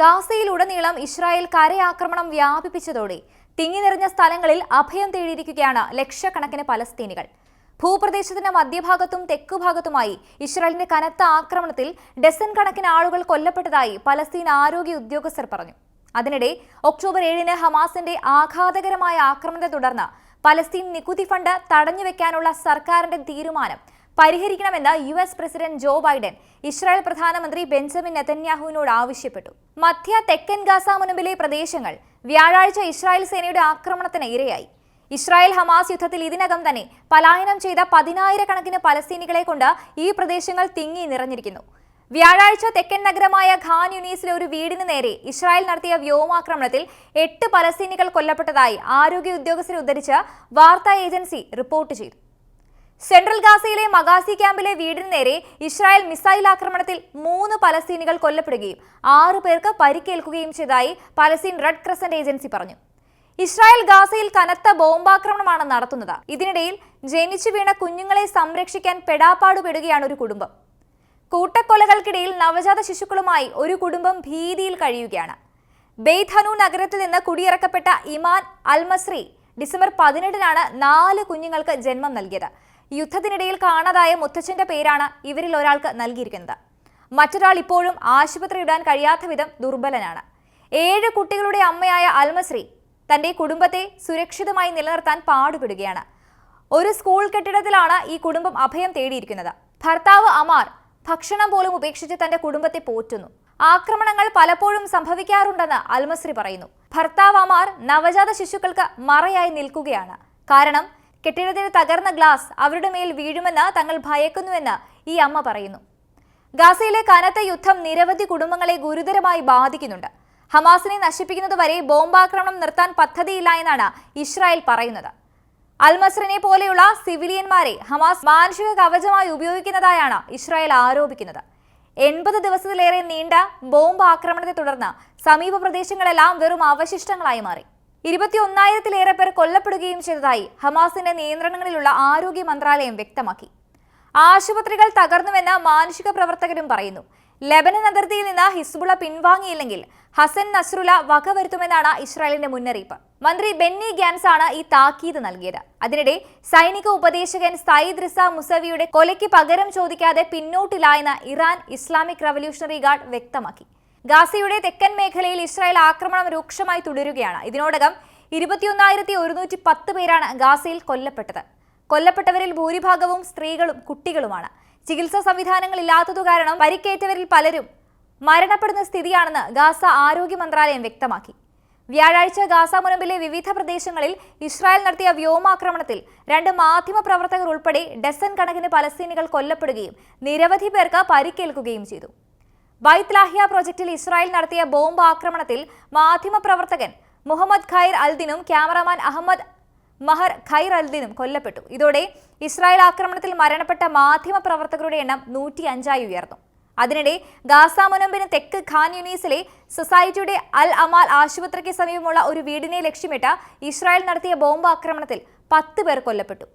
ഗാസയിലുടനീളം Israel കരയാക്രമണം വ്യാപിപ്പിച്ചതോടെ തിങ്ങി നിറഞ്ഞ സ്ഥലങ്ങളിൽ അഭയം തേടിയിരിക്കുകയാണ് ലക്ഷക്കണക്കിന് പലസ്തീനികൾ. ഭൂപ്രദേശത്തിന്റെ മധ്യഭാഗത്തും തെക്കുഭാഗത്തുമായി ഇസ്രായേലിന്റെ കനത്ത ആക്രമണത്തിൽ ഡസൻ കണക്കിന് ആളുകൾ കൊല്ലപ്പെട്ടതായി പലസ്തീൻ ആരോഗ്യ ഉദ്യോഗസ്ഥർ പറഞ്ഞു. അതിനിടെ ഒക്ടോബർ ഏഴിന് ഹമാസിന്റെ ആഘാതകരമായ ആക്രമണത്തെ തുടർന്ന് പലസ്തീൻ നികുതി ഫണ്ട് തടഞ്ഞുവെക്കാനുള്ള സർക്കാരിന്റെ തീരുമാനം പരിഹരിക്കണമെന്ന് U S president Joe Biden Israel പ്രധാനമന്ത്രി ബെഞ്ചമിൻ നെതന്യാഹുവിനോട് ആവശ്യപ്പെട്ടു. മധ്യ തെക്കൻ ഗാസ മുനമ്പിലെ പ്രദേശങ്ങൾ വ്യാഴാഴ്ച ഇസ്രായേൽ സേനയുടെ ആക്രമണത്തിന് ഇരയായി. ഇസ്രായേൽ ഹമാസ് യുദ്ധത്തിൽ ഇതിനകം തന്നെ പലായനം ചെയ്ത പതിനായിരക്കണക്കിന് പലസ്തീനികളെ കൊണ്ട് ഈ പ്രദേശങ്ങൾ തിങ്ങി നിറഞ്ഞിരിക്കുന്നു. വ്യാഴാഴ്ച തെക്കൻ നഗരമായ ഖാൻ യുനീസിലെ ഒരു വീടിന് നേരെ ഇസ്രായേൽ നടത്തിയ വ്യോമാക്രമണത്തിൽ എട്ട് പലസ്തീനികൾ കൊല്ലപ്പെട്ടതായി ആരോഗ്യ ഉദ്യോഗസ്ഥരെ ഉദ്ധരിച്ച് വാർത്താ ഏജൻസി റിപ്പോർട്ട് ചെയ്തു. സെൻട്രൽ ഗാസയിലെ മഗാസി ക്യാമ്പിലെ വീടിന് നേരെ ഇസ്രായേൽ മിസൈൽ ആക്രമണത്തിൽ മൂന്ന് പലസ്തീനികൾ കൊല്ലപ്പെടുകയും ആറു പേർക്ക് പരിക്കേൽക്കുകയും ചെയ്തതായി പലസ്തീൻ റെഡ് ക്രസന്റ് ഏജൻസി പറഞ്ഞു. ഇസ്രായേൽ ഗാസയിൽ കനത്ത ബോംബാക്രമണമാണ് നടത്തുന്നത്. ഇതിനിടയിൽ ജനിച്ചു വീണ കുഞ്ഞുങ്ങളെ സംരക്ഷിക്കാൻ പെടാപ്പാടുപെടുകയാണ് ഒരു കുടുംബം. കൂട്ടക്കൊലകൾക്കിടയിൽ നവജാത ശിശുക്കളുമായി ഒരു കുടുംബം ഭീതിയിൽ കഴിയുകയാണ്. ബെയ്ധനു നഗരത്തിൽ നിന്ന് കുടിയിറക്കപ്പെട്ട ഇമാൻ അൽമസ്രി ഡിസംബർ പതിനെട്ടിനാണ് നാല് കുഞ്ഞുങ്ങൾക്ക് ജന്മം നൽകിയത്. യുദ്ധത്തിനിടയിൽ കാണാതായ മുത്തച്ഛന്റെ പേരാണ് ഇവരിൽ ഒരാൾക്ക് നൽകിയിരിക്കുന്നത്. മറ്റൊരാൾ ഇപ്പോഴും ആശുപത്രി ഇടാൻ കഴിയാത്ത വിധം ദുർബലനാണ്. ഏഴ് കുട്ടികളുടെ അമ്മയായ അൽമശ്രീ തന്റെ കുടുംബത്തെ സുരക്ഷിതമായി നിലനിർത്താൻ പാടുപെടുകയാണ്. ഒരു സ്കൂൾ കെട്ടിടത്തിലാണ് ഈ കുടുംബം അഭയം തേടിയിരിക്കുന്നത്. ഭർത്താവ് അമാർ ഭക്ഷണം പോലും ഉപേക്ഷിച്ച് തന്റെ കുടുംബത്തെ പോറ്റുന്നു. ആക്രമണങ്ങൾ പലപ്പോഴും സംഭവിക്കാറുണ്ടെന്ന് അൽമസ്രി പറയുന്നു. ഭർത്താവ് അമാർ നവജാത ശിശുക്കൾക്ക് മറയായി നിൽക്കുകയാണ്. കാരണം കെട്ടിടത്തിന് തകർന്ന ഗ്ലാസ് അവരുടെ മേൽ വീഴുമെന്ന് തങ്ങൾ ഭയക്കുന്നുവെന്ന് ഈ അമ്മ പറയുന്നു. ഗാസയിലെ കനത്ത യുദ്ധം നിരവധി കുടുംബങ്ങളെ ഗുരുതരമായി ബാധിക്കുന്നുണ്ട്. ഹമാസിനെ നശിപ്പിക്കുന്നതുവരെ ബോംബാക്രമണം നിർത്താൻ പദ്ധതിയില്ല എന്നാണ് ഇസ്രായേൽ പറയുന്നത്. അൽമസ്റിനെ പോലെയുള്ള സിവിലിയന്മാരെ ഹമാസ് മാനുഷിക കവചമായി ഉപയോഗിക്കുന്നതായാണ് ഇസ്രായേൽ ആരോപിക്കുന്നത്. എൺപത് ദിവസത്തിലേറെ നീണ്ട ബോംബ് ആക്രമണത്തെ തുടർന്ന് സമീപ പ്രദേശങ്ങളെല്ലാം വെറും അവശിഷ്ടങ്ങളായി മാറി. ഇരുപത്തിയൊന്നായിരത്തിലേറെ പേർ കൊല്ലപ്പെടുകയും ചെയ്തതായി ഹമാസിന്റെ നിയന്ത്രണങ്ങളിലുള്ള ആരോഗ്യ മന്ത്രാലയം വ്യക്തമാക്കി. ആശുപത്രികൾ തകർന്നുവെന്ന് മാനുഷിക പ്രവർത്തകരും പറയുന്നു. ലെബനൻ അതിർത്തിയിൽ നിന്ന് ഹിസ്ബുള പിൻവാങ്ങിയില്ലെങ്കിൽ ഹസൻ നസ്രുല വകവരുത്തുമെന്നാണ് ഇസ്രായേലിന്റെ മുന്നറിയിപ്പ്. മന്ത്രി ബെന്നി ഗ്യാൻസ് ആണ് ഈ താക്കീത് നൽകിയത്. അതിനിടെ സൈനിക ഉപദേശകൻ സയ്യിദ് റിസ മുസവിയുടെ കൊലയ്ക്ക് പകരം ചോദിക്കാതെ പിന്നോട്ടില്ല എന്ന് ഇറാൻ ഇസ്ലാമിക് റവല്യൂഷണറി ഗാർഡ് വ്യക്തമാക്കി. ഗാസയുടെ തെക്കൻ മേഖലയിൽ ഇസ്രായേൽ ആക്രമണം രൂക്ഷമായി തുടരുകയാണ്. ഇതിനോടകം ഇരുപത്തിയൊന്നായിരത്തി ഒരുന്നൂറ്റി പത്ത് പേരാണ് ഗാസയിൽ കൊല്ലപ്പെട്ടത്. കൊല്ലപ്പെട്ടവരിൽ ഭൂരിഭാഗവും സ്ത്രീകളും കുട്ടികളുമാണ്. ചികിത്സാ സംവിധാനങ്ങൾ ഇല്ലാത്തതു കാരണം പരിക്കേറ്റവരിൽ പലരും മരണപ്പെടുന്ന സ്ഥിതിയാണെന്ന് ഗാസ ആരോഗ്യ മന്ത്രാലയം വ്യക്തമാക്കി. വ്യാഴാഴ്ച ഗാസ മുനമ്പിലെ വിവിധ പ്രദേശങ്ങളിൽ ഇസ്രായേൽ നടത്തിയ വ്യോമാക്രമണത്തിൽ രണ്ട് മാധ്യമ പ്രവർത്തകർ ഉൾപ്പെടെ ഡസൻ കണക്കിന് പലസ്തീനികൾ കൊല്ലപ്പെടുകയും നിരവധി പേർക്ക് പരിക്കേൽക്കുകയും ചെയ്തു. ബൈത്ത് ലാഹിയ പ്രോജക്റ്റിൽ ഇസ്രായേൽ നടത്തിയ ബോംബ് ആക്രമണത്തിൽ മാധ്യമ പ്രവർത്തകൻ മുഹമ്മദ് ഖൈർ അൽദിനും ക്യാമറാമാൻ അഹമ്മദ് മഹർ ഖൈർ അൽദിനും കൊല്ലപ്പെട്ടു. ഇതോടെ ഇസ്രായേൽ ആക്രമണത്തിൽ മരണപ്പെട്ട മാധ്യമ പ്രവർത്തകരുടെ എണ്ണം നൂറ്റി അഞ്ചായി ഉയർന്നു. അതിനിടെ ഗാസ മുനമ്പിന് തെക്ക് ഖാൻ യുനീസിലെ സൊസൈറ്റിയുടെ അൽ അമാൽ ആശുപത്രിക്ക് സമീപമുള്ള ഒരു വീടിനെ ലക്ഷ്യമിട്ട് ഇസ്രായേൽ നടത്തിയ ബോംബ് ആക്രമണത്തിൽ പത്ത് പേർ കൊല്ലപ്പെട്ടു.